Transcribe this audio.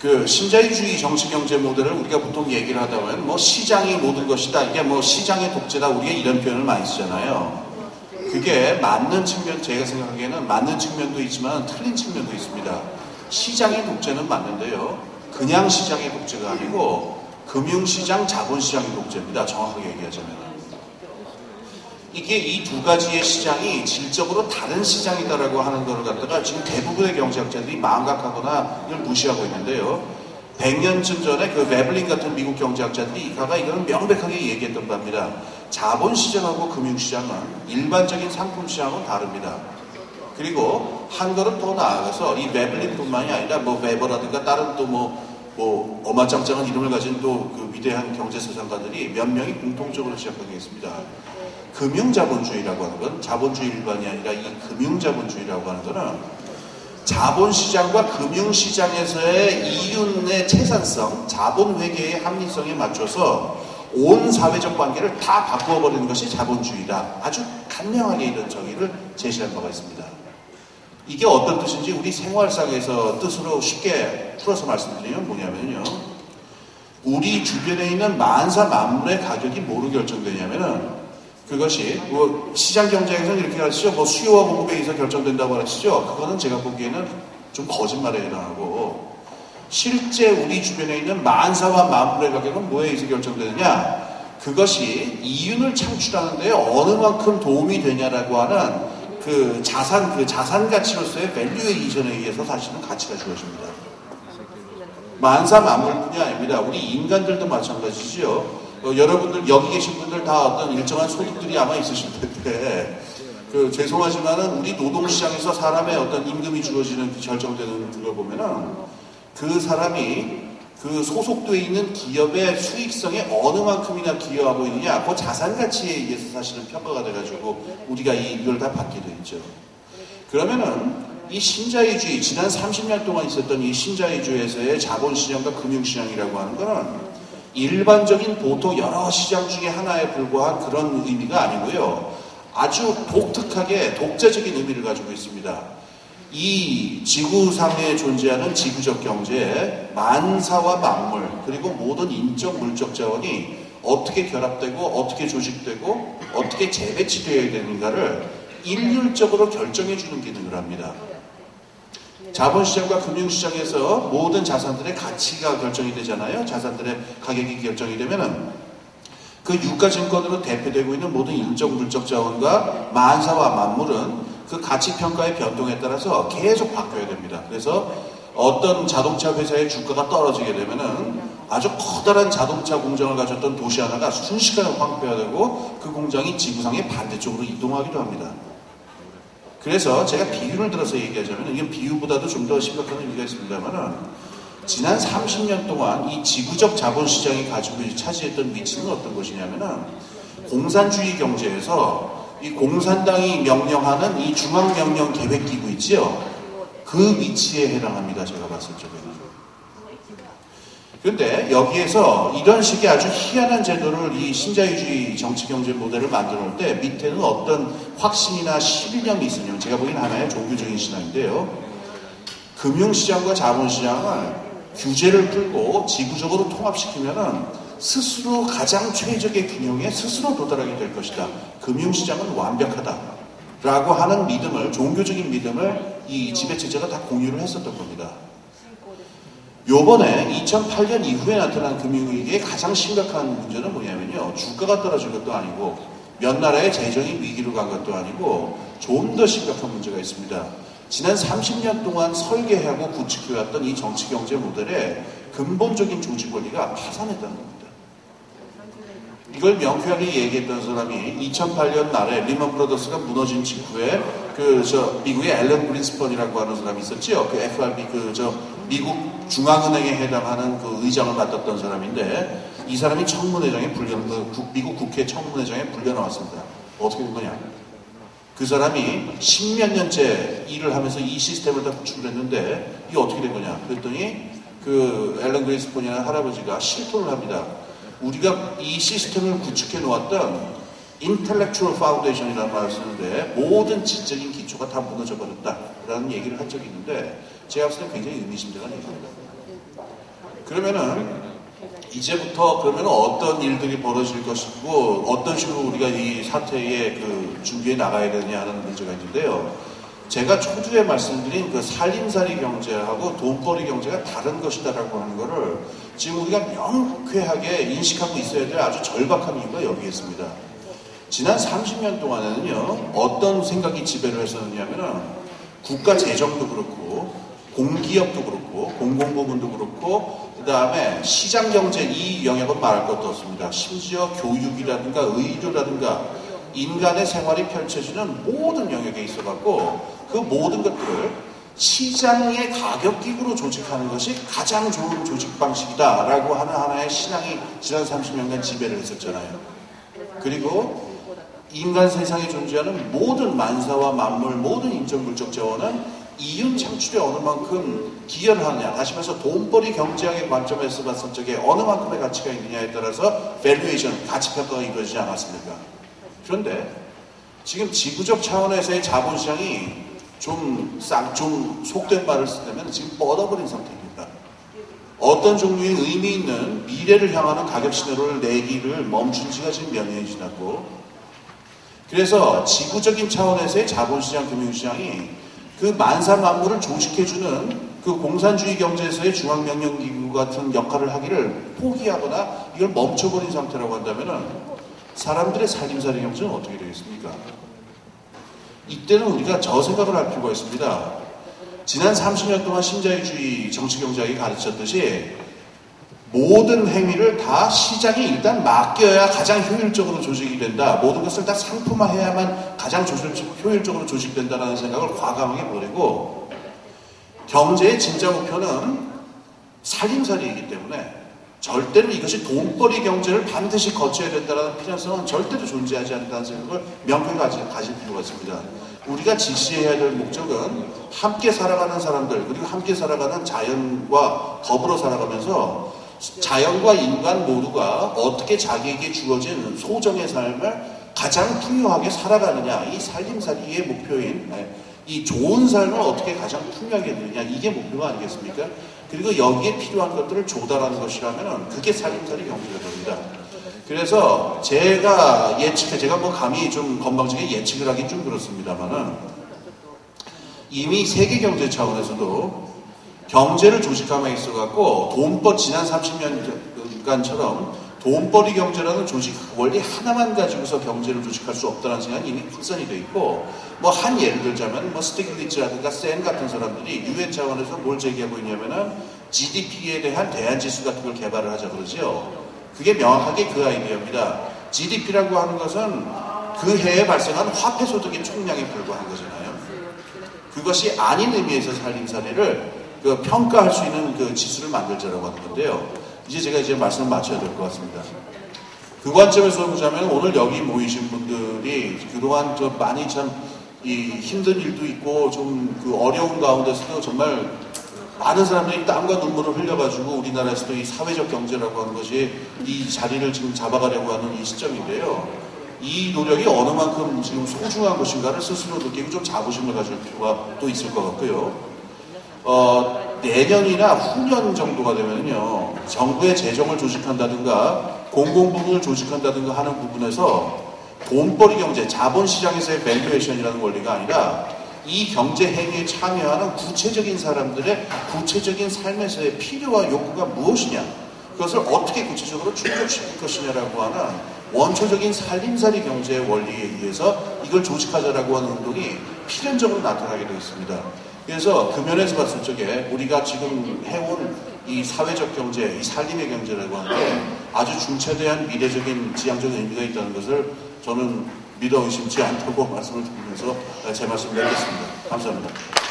그 신자유주의 정치 경제 모델을 우리가 보통 얘기를 하다 보면 뭐 시장이 모든 것이다. 이게 뭐 시장의 독재다. 우리가 이런 표현을 많이 쓰잖아요. 그게 맞는 측면, 제가 생각하기에는 맞는 측면도 있지만 틀린 측면도 있습니다. 시장의 독재는 맞는데요. 그냥 시장의 독재가 아니고 금융시장, 자본시장의 독재입니다. 정확하게 얘기하자면. 이게 이 두 가지의 시장이 질적으로 다른 시장이다라고 하는 것을 갖다가 지금 대부분의 경제학자들이 망각하거나 이걸 무시하고 있는데요. 100년쯤 전에 그 베블린 같은 미국 경제학자들이 이가가 이거는 명백하게 얘기했던 겁니다. 자본시장하고 금융시장은 일반적인 상품시장하고 다릅니다. 그리고 한 걸음 더 나아가서 이 베블린뿐만이 아니라 뭐 베버라든가 다른 또뭐 뭐 어마짱짱한 이름을 가진 또 그 위대한 경제사상가들이 몇 명이 공통적으로 시작하겠습니다. 금융자본주의라고 하는 건 자본주의 일반이 아니라 이 금융자본주의라고 하는 거는 자본시장과 금융시장에서의 이윤의 채산성, 자본회계의 합리성에 맞춰서 온 사회적 관계를 다 바꾸어버리는 것이 자본주의다. 아주 간명하게 이런 정의를 제시한 바가 있습니다. 이게 어떤 뜻인지 우리 생활상에서 뜻으로 쉽게 풀어서 말씀드리면 뭐냐면요. 우리 주변에 있는 만사 만물의 가격이 뭐로 결정되냐면은 그것이 뭐 시장 경쟁에서 이렇게 가르치죠. 뭐 수요와 공급에 의해서 결정된다고 가르치죠. 그거는 제가 보기에는 좀 거짓말에 해당하고 실제 우리 주변에 있는 만사와 만물의 가격은 뭐에 의해서 결정되느냐? 그것이 이윤을 창출하는 데 어느 만큼 도움이 되냐라고 하는 그 자산, 그 자산 가치로서의 밸류에이션에 의해서 사실은 가치가 주어집니다. 만사 만물뿐이 아닙니다. 우리 인간들도 마찬가지죠. 어, 여러분들 여기 계신 분들 다 어떤 일정한 소득들이 아마 있으실 텐데 그 죄송하지만은 우리 노동시장에서 사람의 어떤 임금이 주어지는 그 결정되는 그걸 보면은 그 사람이 그 소속돼 있는 기업의 수익성에 어느 만큼이나 기여하고 있느냐 그 자산 가치에 의해서 사실은 평가가 돼가지고 우리가 이걸 다 받게 돼 있죠. 그러면은 이 신자유주의 지난 30년 동안 있었던 이 신자유주의에서의 자본시장과 금융시장이라고 하는 거는 일반적인 보통 여러 시장 중에 하나에 불과한 그런 의미가 아니고요. 아주 독특하게 독자적인 의미를 가지고 있습니다. 이 지구상에 존재하는 지구적 경제에 만사와 만물 그리고 모든 인적 물적 자원이 어떻게 결합되고 어떻게 조직되고 어떻게 재배치되어야 되는가를 일률적으로 결정해 주는 기능을 합니다. 자본시장과 금융시장에서 모든 자산들의 가치가 결정이 되잖아요. 자산들의 가격이 결정이 되면은 그 유가증권으로 대표되고 있는 모든 인적 물적 자원과 만사와 만물은 그 가치 평가의 변동에 따라서 계속 바뀌어야 됩니다. 그래서 어떤 자동차 회사의 주가가 떨어지게 되면은 아주 커다란 자동차 공장을 가졌던 도시 하나가 순식간에 황폐화되고 그 공장이 지구상의 반대쪽으로 이동하기도 합니다. 그래서 제가 비유를 들어서 얘기하자면 이게 비유보다도 좀 더 심각한 의미가 있습니다만은 지난 30년 동안 이 지구적 자본시장이 가지고 차지했던 위치는 어떤 것이냐면은 공산주의 경제에서 이 공산당이 명령하는 이 중앙명령 계획기구 있지요. 그 위치에 해당합니다. 제가 봤을 적에는. 그런데 여기에서 이런 식의 아주 희한한 제도를 이 신자유주의 정치 경제 모델을 만들어 놓을 때 밑에는 어떤 확신이나 신념이 있으면 제가 보기엔 하나의 종교적인 신앙인데요. 금융시장과 자본시장을 규제를 풀고 지구적으로 통합시키면은 스스로 가장 최적의 균형에 스스로 도달하게 될 것이다. 금융시장은 완벽하다. 라고 하는 믿음을, 종교적인 믿음을 이 지배체제가 다 공유를 했었던 겁니다. 요번에 2008년 이후에 나타난 금융위기의 가장 심각한 문제는 뭐냐면요. 주가가 떨어진 것도 아니고 몇 나라의 재정이 위기로 간 것도 아니고 좀 더 심각한 문제가 있습니다. 지난 30년 동안 설계하고 구축해왔던 이 정치경제 모델의 근본적인 조직 원리가 파산했다는 겁니다. 이걸 명쾌하게 얘기했던 사람이 2008년 말에 리먼 브로더스가 무너진 직후에 그 저 미국의 앨런 그린스펀이라고 하는 사람이 있었지요. 그 FRB 그 저 미국 중앙은행에 해당하는 그 의장을 맡았던 사람인데 이 사람이 청문회장에 불려 그 미국 국회 청문회장에 불려 나왔습니다. 어떻게 된 거냐? 그 사람이 십몇 년째 일을 하면서 이 시스템을 다 구축을 했는데 이게 어떻게 된 거냐? 그랬더니 그 앨런 그린스폰이라는 할아버지가 실토를 합니다. 우리가 이 시스템을 구축해 놓았던 intellectual foundation이라는 말을 쓰는데 모든 지적인 기초가 다 무너져 버렸다라는 얘기를 한 적이 있는데 제가 봤을 때 굉장히 의미심장한 얘기입니다. 그러면은 이제부터 그러면 어떤 일들이 벌어질 것이고 어떤 식으로 우리가 이 사태에 그 준비해 나가야 되느냐 하는 문제가 있는데요. 제가 초두에 말씀드린 그 살림살이 경제하고 돈벌이 경제가 다른 것이다라고 하는 거를 지금 우리가 명쾌하게 인식하고 있어야 될 아주 절박한 이유가 여기에 있습니다. 지난 30년 동안에는요, 어떤 생각이 지배를 했었느냐면은 국가 재정도 그렇고, 공기업도 그렇고, 공공부문도 그렇고, 그 다음에 시장 경제 이 영역은 말할 것도 없습니다. 심지어 교육이라든가 의료라든가 인간의 생활이 펼쳐지는 모든 영역에 있어 갖고 그 모든 것들을 시장의 가격기구로 조직하는 것이 가장 좋은 조직 방식이다라고 하는 하나의 신앙이 지난 30년간 지배를 했었잖아요. 그리고 인간 세상에 존재하는 모든 만사와 만물, 모든 인적 물적 자원은 이윤 창출에 어느 만큼 기여를 하느냐. 다시 말해서 돈벌이 경제학의 관점에서 봤을 적에 어느 만큼의 가치가 있느냐에 따라서 밸류에이션, 가치평가가 이루어지지 않았습니까? 그런데 지금 지구적 차원에서의 자본시장이 좀 싹, 좀 속된 말을 쓰자면 지금 뻗어버린 상태입니다. 어떤 종류의 의미 있는 미래를 향하는 가격 신호를 내기를 멈춘 지가 지금 몇 년이 지났고 그래서 지구적인 차원에서의 자본시장, 금융시장이 그 만사만물을 조직해주는 그 공산주의 경제에서의 중앙명령기구 같은 역할을 하기를 포기하거나 이걸 멈춰버린 상태라고 한다면 사람들의 살림살이 경제는 어떻게 되겠습니까? 이때는 우리가 저 생각을 할 필요가 있습니다. 지난 30년 동안 신자유주의 정치경제학이 가르쳤듯이 모든 행위를 다 시장이 일단 맡겨야 가장 효율적으로 조직이 된다. 모든 것을 다 상품화해야만 가장 효율적으로 조직된다는 생각을 과감하게 버리고 경제의 진짜 목표는 살림살이이기 때문에 절대로 이것이 돈벌이 경제를 반드시 거쳐야 된다는 필요성은 절대로 존재하지 않는다는 생각을 명확히 가질, 가질 필요가 있습니다. 우리가 지시해야 될 목적은 함께 살아가는 사람들 그리고 함께 살아가는 자연과 더불어 살아가면서 자연과 인간 모두가 어떻게 자기에게 주어진 소정의 삶을 가장 풍요하게 살아가느냐 이 살림살이의 목표인 네, 이 좋은 삶을 어떻게 가장 풍요하게 되느냐 이게 목표가 아니겠습니까? 그리고 여기에 필요한 것들을 조달하는 것이라면 그게 살림살이 경제가 됩니다. 그래서 제가 예측해 제가 뭐 감히 좀 건방지게 예측을 하긴 좀 그렇습니다만은 이미 세계 경제 차원에서도 경제를 조직함에 있어 갖고 돈벌 지난 30년간처럼 돈벌이 경제라는 조직 원리 하나만 가지고서 경제를 조직할 수 없다는 생각이 이미 확산이 돼 있고 뭐 한 예를 들자면 뭐 스티글리츠라든가 센 같은 사람들이 유엔 차원에서 뭘 제기하고 있냐면은 GDP에 대한 대안 지수 같은 걸 개발을 하자 그러죠. 그게 명확하게 그 아이디어입니다. GDP라고 하는 것은 그 해에 발생한 화폐 소득의 총량에 불과한 거잖아요. 그것이 아닌 의미에서 살림살이를 그 평가할 수 있는 그 지수를 만들자라고 하는 건데요. 이제 제가 이제 말씀을 마쳐야 될 것 같습니다. 그 관점에서 보자면 오늘 여기 모이신 분들이 그동안 좀 많이 참 이 힘든 일도 있고 좀 그 어려운 가운데서도 정말 많은 사람들이 땀과 눈물을 흘려가지고 우리나라에서도 이 사회적 경제라고 하는 것이 이 자리를 지금 잡아가려고 하는 이 시점인데요. 이 노력이 어느 만큼 지금 소중한 것인가를 스스로 느끼고 좀 자부심을 가질 필요가 또 있을 것 같고요. 어, 내년이나 후년 정도가 되면요 정부의 재정을 조직한다든가 공공부문을 조직한다든가 하는 부분에서 돈벌이 경제, 자본시장에서의 밸류에이션이라는 원리가 아니라 이 경제 행위에 참여하는 구체적인 사람들의 구체적인 삶에서의 필요와 욕구가 무엇이냐 그것을 어떻게 구체적으로 충족시킬 것이냐라고 하는 원초적인 살림살이 경제의 원리에 의해서 이걸 조직하자라고 하는 운동이 필연적으로 나타나게 되어 있습니다. 그래서 그 면에서 봤을 적에 우리가 지금 해온 이 사회적 경제, 이 살림의 경제라고 하는 게 아주 중차대한 미래적인 지향적 의미가 있다는 것을 저는 믿어 의심치 않다고 말씀을 드리면서 제 말씀 을 맺겠습니다. 감사합니다.